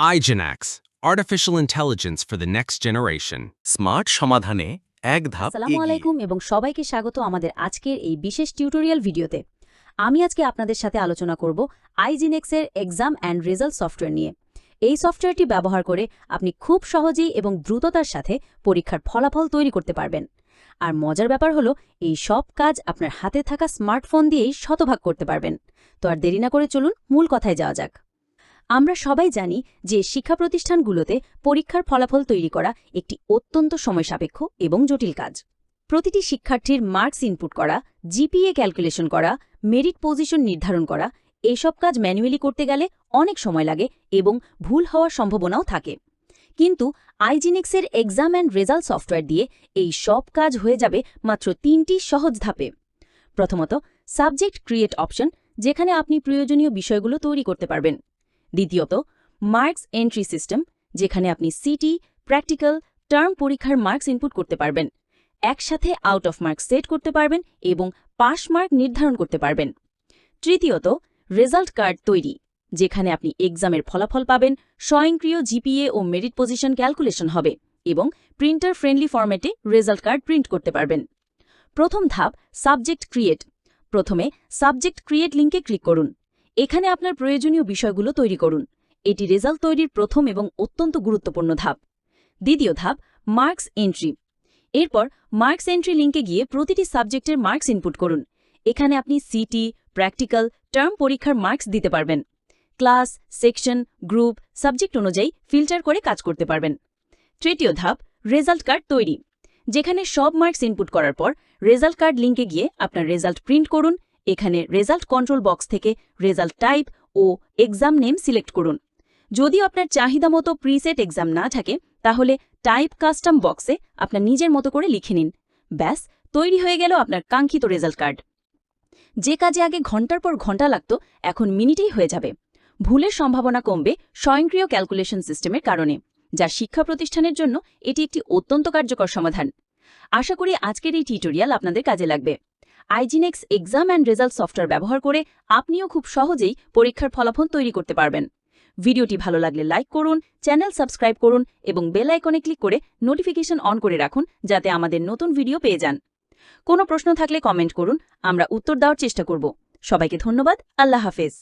iGenax, artificial intelligence for the next generation. Smart সমাধানে এক ধাপ আসসালামু এগিয়ে। আলাইকুম এবং সবাইকে স্বাগত আমাদের আজকের এই বিশেষ টিউটোরিয়াল ভিডিওতে। আমি আজকে আপনাদের সাথে আলোচনা করব আইজিনেক্সের এক্সাম অ্যান্ড রেজাল্ট সফটওয়্যার নিয়ে। এই সফটওয়্যারটি ব্যবহার করে আপনি খুব সহজেই এবং দ্রুততার সাথে পরীক্ষার ফলাফল তৈরি করতে পারবেন। আর মজার ব্যাপার হলো এই সব কাজ আপনার হাতে থাকা স্মার্টফোন দিয়েই শতভাগ করতে পারবেন। তো আর দেরি না করে চলুন মূল কথায় যাওয়া যাক। আমরা সবাই জানি যে শিক্ষা প্রতিষ্ঠানগুলোতে পরীক্ষার ফলাফল তৈরি করা একটি অত্যন্ত সময়সাপেক্ষ এবং জটিল কাজ। প্রতিটি শিক্ষার্থীর মার্কস ইনপুট করা, জিপিএ ক্যালকুলেশন করা, মেরিট পজিশন নির্ধারণ করা, এসব কাজ ম্যানুয়ালি করতে গেলে অনেক সময় লাগে এবং ভুল হওয়ার সম্ভাবনাও থাকে। কিন্তু আইজিনিক্সের এক্সাম অ্যান্ড রেজাল্ট সফটওয়্যার দিয়ে এই সব কাজ হয়ে যাবে মাত্র তিনটি সহজ ধাপে। প্রথমত, সাবজেক্ট ক্রিয়েট অপশন, যেখানে আপনি প্রয়োজনীয় বিষয়গুলো তৈরি করতে পারবেন। দ্বিতীয়ত মার্কস এন্ট্রি সিস্টেম যেখানে আপনি সিটি প্র্যাকটিক্যাল টার্ম পরীক্ষার মার্কস ইনপুট করতে পারবেন। একসাথে আউট অফ মার্কস সেট করতে পারবেন এবং পাস মার্ক নির্ধারণ করতে পারবেন। তৃতীয়ত রেজাল্ট কার্ড তৈরি, যেখানে আপনি এক্সামের ফলাফল পাবেন, স্বয়ংক্রিয় জিপিএ ও মেরিট পজিশন ক্যালকুলেশন হবে এবং প্রিন্টার ফ্রেন্ডলি ফরম্যাটে রেজাল্ট কার্ড প্রিন্ট করতে পারবেন। প্রথম ধাপ সাবজেক্ট ক্রিয়েট প্রথমে সাবজেক্ট ক্রিয়েট লিঙ্কে ক্লিক করুন। এখানে আপনার প্রয়োজনীয় বিষয়গুলো তৈরি করুন। এটি রেজাল্ট তৈরির প্রথম এবং অত্যন্ত গুরুত্বপূর্ণ ধাপ। দ্বিতীয় ধাপ, মার্কস এন্ট্রি। এরপর, মার্কস এন্ট্রি লিঙ্কে গিয়ে প্রতিটি সাবজেক্টের মার্কস ইনপুট করুন। এখানে আপনি সিটি, প্র্যাকটিক্যাল, টার্ম পরীক্ষার মার্কস দিতে পারবেন। ক্লাস, সেকশন, গ্রুপ, সাবজেক্ট অনুযায়ী ফিল্টার করে কাজ করতে পারবেন। তৃতীয় ধাপ, রেজাল্ট কার্ড তৈরি। যেখানে সব মার্কস ইনপুট করার পর, রেজাল্ট কার্ড লিঙ্কে গিয়ে আপনার রেজাল্ট প্রিন্ট করুন এখানে রেজাল্ট কন্ট্রোল বক্স থেকে রেজাল্ট টাইপ ও এক্সাম নেম সিলেক্ট করুন। যদি আপনার চাহিদা মতো প্রিসেট এক্সাম না থাকে, তাহলে টাইপ কাস্টম বক্সে আপনার নিজের মতো করে লিখে নিন। ব্যাস, তৈরি হয়ে গেল আপনার কাঙ্ক্ষিত রেজাল্ট কার্ড যে কাজে আগে ঘণ্টার পর ঘণ্টা লাগত, এখন মিনিটেই হয়ে যাবে। ভুলের সম্ভাবনা কমবে স্বয়ংক্রিয় ক্যালকুলেশন সিস্টেমের কারণে, যা শিক্ষা প্রতিষ্ঠানের জন্য এটি একটি অত্যন্ত কার্যকর সমাধান। আশা করি আজকের এই টিউটোরিয়াল আপনাদের কাজে লাগবে। IGenex exam and result software ব্যবহার করে আপনিও খুব সহজেই পরীক্ষার ফলাফল তৈরি করতে পারবেন। ভিডিওটি ভালো লাগলে লাইক করুন, চ্যানেল সাবস্ক্রাইব করুন এবং বেল আইকনে ক্লিক করে নোটিফিকেশন অন করে রাখুন যাতে আমাদের নতুন ভিডিও পেয়ে যান। কোনো প্রশ্ন থাকলে কমেন্ট করুন, আমরা উত্তর দেওয়ার চেষ্টা করব। সবাইকে ধন্যবাদ, আল্লাহ হাফেজ।